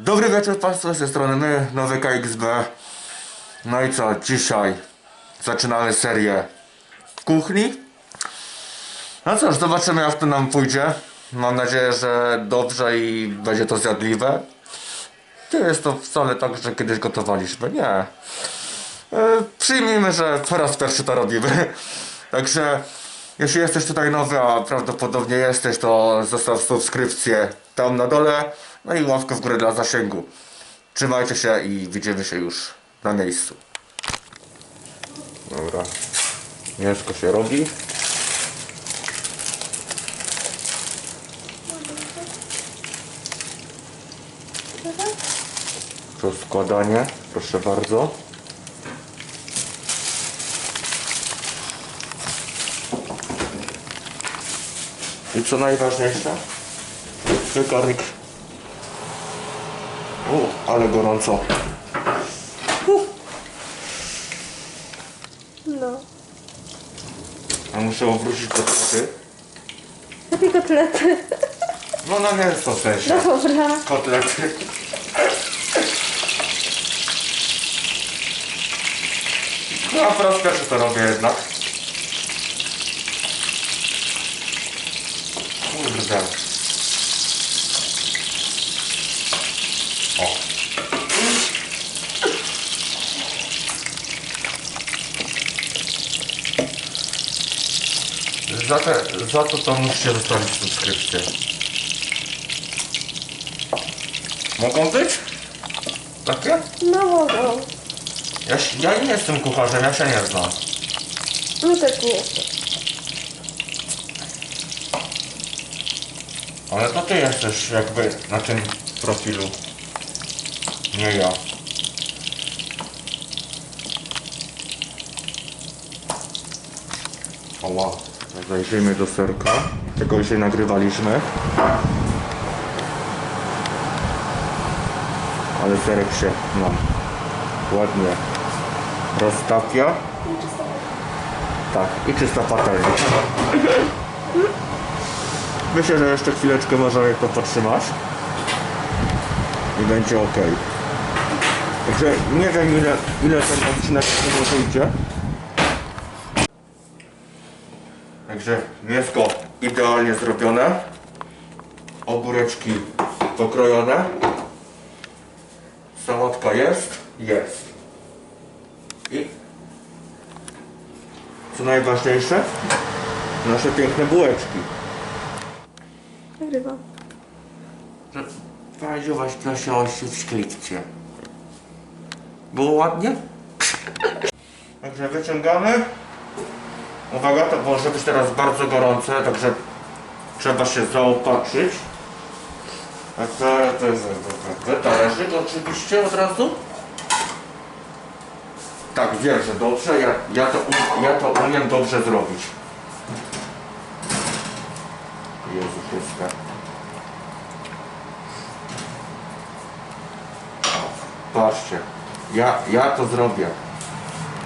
Dobry wieczór Państwu, z tej strony my, nowy KXB. No i co, dzisiaj zaczynamy serię kuchni. No cóż, zobaczymy jak to nam pójdzie. Mam nadzieję, że dobrze i będzie to zjadliwe. Nie jest to wcale tak, że kiedyś gotowaliśmy, nie. E, przyjmijmy, że po raz pierwszy to robimy. Także jeśli jesteś tutaj nowy, a prawdopodobnie jesteś, to zostaw subskrypcję tam na dole. No i łapkę w górę dla zasięgu. Trzymajcie się i widzimy się już na miejscu. Dobra. Mięsko się robi. To składanie, proszę bardzo. I co najważniejsze? Piekarnik. O, ale gorąco. No. A muszę obrócić kotlety. Jakie kotlety? No na mięso w sensie. No dobra. Kotlety. No a po raz pierwszy to robię jednak. Kurde. Za, te, za to to musicie zostawić subskrypcję. Mogą być? Takie? No mogą. Ja, się- ja nie jestem kucharzem, ja się nie znam. No też nie jestem. Ale to ty jesteś jakby na tym profilu. Nie ja. Oła. Zajrzyjmy do serka. Tego dzisiaj nagrywaliśmy. Ale serek się nam ładnie roztapia. Tak, i czysta patelnia. Myślę, że jeszcze chwileczkę możemy to podtrzymać i będzie ok. Także nie wiem ile, ile ten odcinek tego Także mięsko idealnie zrobione. Ogóreczki pokrojone. Sałatka jest? Jest. I co najważniejsze, nasze piękne bułeczki. Nagrywam. Paziuwaś prosiłaś się w szklipcie. Było ładnie? Także wyciągamy. Uwaga, to może być teraz bardzo gorące, także trzeba się zaopatrzyć. A to, to jest talerzyk oczywiście od razu. Tak, że dobrze, ja, ja, to, ja to umiem dobrze zrobić. Jezu Chryste. Patrzcie, ja, ja to zrobię.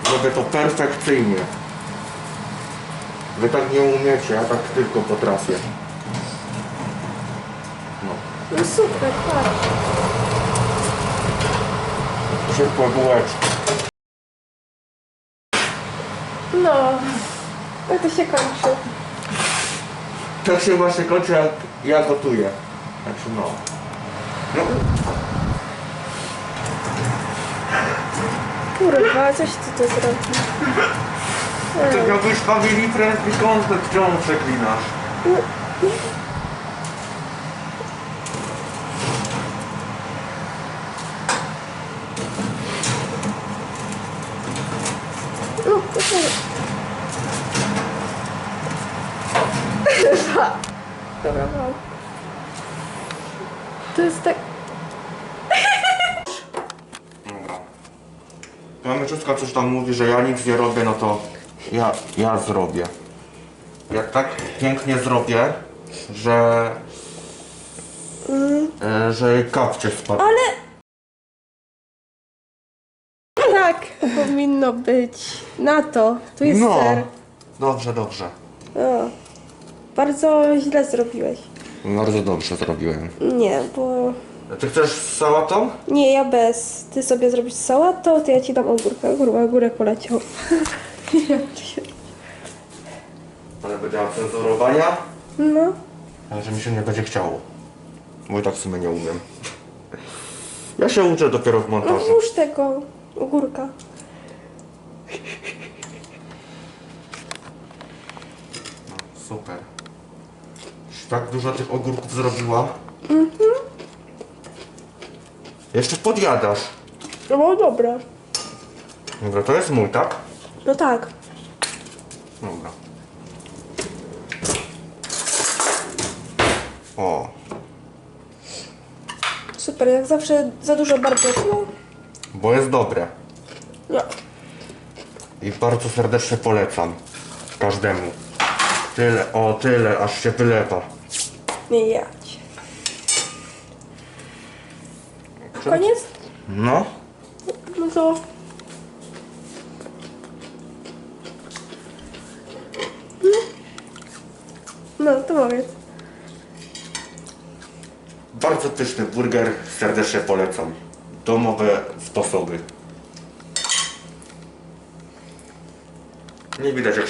Zrobię to perfekcyjnie. Wy tak nie umiecie, ja tak tylko potrafię. No. No super, patrz. Ciepłe bułeczki. No. Jak to się kończy? Tak się właśnie kończy jak ja gotuję. Znaczy no. No, Kurwa, coś ty to zrobił. To miałbyś family friendly content, czemu przeklinasz? Dobra, mam. To jest tak... Dobra. Kamyczówka coś tam mówi, że ja nic nie robię, no to ja, ja zrobię. Ja tak pięknie zrobię, że... E, że kapcie spadł. Ale... Tak powinno być. Na to. Tu jest No. ser. Dobrze, dobrze. O. Bardzo źle zrobiłeś. Bardzo dobrze zrobiłem. Nie, bo A ty chcesz z sałatą? Nie, ja bez. Ty sobie zrobisz sałatę, to ja ci dam ogórkę. Kurwa, ogórek poleciał. Nie, ty się- Ale będzie miała cenzurowania. no. Ale że mi się nie będzie chciało. Bo i tak w sumie nie umiem. Ja się uczę dopiero w No montażu. włóż tego ogórka. Super. Już tak dużo tych ogórków zrobiła. Jeszcze podjadasz. No dobra. Dobra, to jest mój, tak? No tak. Dobra. O, Super, jak zawsze za dużo barbeku. bo jest dobre. No. I bardzo serdecznie polecam. Każdemu. Tyle, o tyle, aż się wylewa. Nie jadź. Koniec? No. No to... No, to powiedz. Bardzo pyszny burger, serdecznie polecam. Domowe sposoby. Nie widać jak